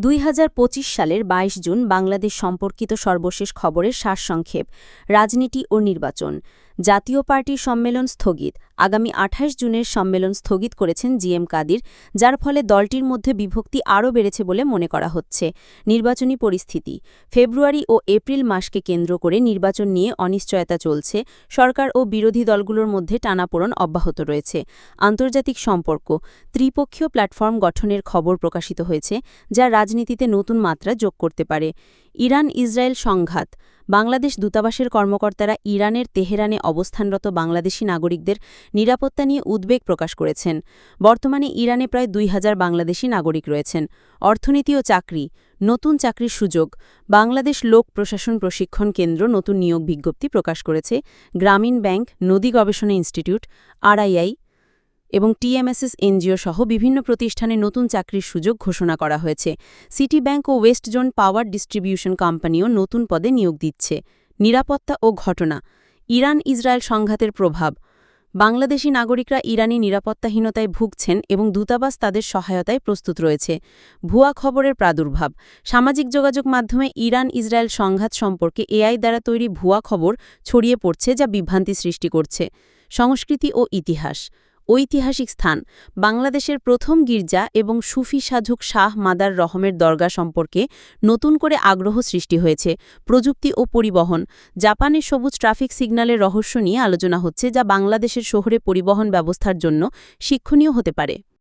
দুই হাজার পঁচিশ সালের ২২ জুন বাংলাদেশ সম্পর্কিত সর্বশেষ খবরের সারসংক্ষেপ রাজনীতি ও নির্বাচন। জাতীয় পার্টির সম্মেলন স্থগিত। আগামী ২৮ জুনের সম্মেলন স্থগিত করেছেন জিএম কাদির, যার ফলে দলটির মধ্যে বিভক্তি আরও বেড়েছে বলে মনে করা হচ্ছে। নির্বাচনী পরিস্থিতি। ফেব্রুয়ারি ও এপ্রিল মাসকে কেন্দ্র করে নির্বাচন নিয়ে অনিশ্চয়তা চলছে। সরকার ও বিরোধী দলগুলোর মধ্যে টানাপোড়ন অব্যাহত রয়েছে। আন্তর্জাতিক সম্পর্ক। ত্রিপক্ষীয় প্ল্যাটফর্ম গঠনের খবর প্রকাশিত হয়েছে, যা রাজনীতিতে নতুন মাত্রা যোগ করতে পারে। ইরান ইসরায়েল সংঘাত। বাংলাদেশ দূতাবাসের কর্মকর্তারা ইরানের তেহরানে অবস্থানরত বাংলাদেশি নাগরিকদের নিরাপত্তা নিয়ে উদ্বেগ প্রকাশ করেছেন। বর্তমানে ইরানে প্রায় দুই হাজার বাংলাদেশি নাগরিক রয়েছেন। অর্থনীতি ও চাকরি, নতুন চাকরির সুযোগ, বাংলাদেশ লোক প্রশাসন প্রশিক্ষণ কেন্দ্র নতুন নিয়োগ বিজ্ঞপ্তি প্রকাশ করেছে। গ্রামীণ ব্যাংক, নদী গবেষণা ইনস্টিটিউট, আরআইআই এবং টিএমএসএস এনজিও সহ বিভিন্ন প্রতিষ্ঠানে নতুন চাকরির সুযোগ ঘোষণা করা হয়েছে। সিটি ব্যাংক ও ওয়েস্ট জোন পাওয়ার ডিস্ট্রিবিউশন কোম্পানিও নতুন পদে নিয়োগ দিচ্ছে। নিরাপত্তা ও ঘটনা। ইরান ইসরায়েল সংঘাতের প্রভাব। বাংলাদেশি নাগরিকরা ইরানি নিরাপত্তাহীনতায় ভুগছেন এবং দূতাবাস তাদের সহায়তায় প্রস্তুত রয়েছে। ভুয়া খবরের প্রাদুর্ভাব। সামাজিক যোগাযোগ মাধ্যমে ইরান ইসরায়েল সংঘাত সম্পর্কে এআই দ্বারা তৈরি ভুয়া খবর ছড়িয়ে পড়ছে যা বিভ্রান্তি সৃষ্টি করছে। সংস্কৃতি ও ইতিহাস। ঐতিহাসিক স্থান, বাংলাদেশের প্রথম গির্জা এবং সুফি সাধক শাহ মাদার রহমের দরগা সম্পর্কে নতুন করে আগ্রহ সৃষ্টি হয়েছে, প্রযুক্তি ও পরিবহন। জাপানের সবুজ ট্রাফিক সিগন্যালের রহস্য নিয়ে আলোচনা হচ্ছে যা বাংলাদেশের শহরে পরিবহন ব্যবস্থার জন্য শিক্ষণীয় হতে পারে।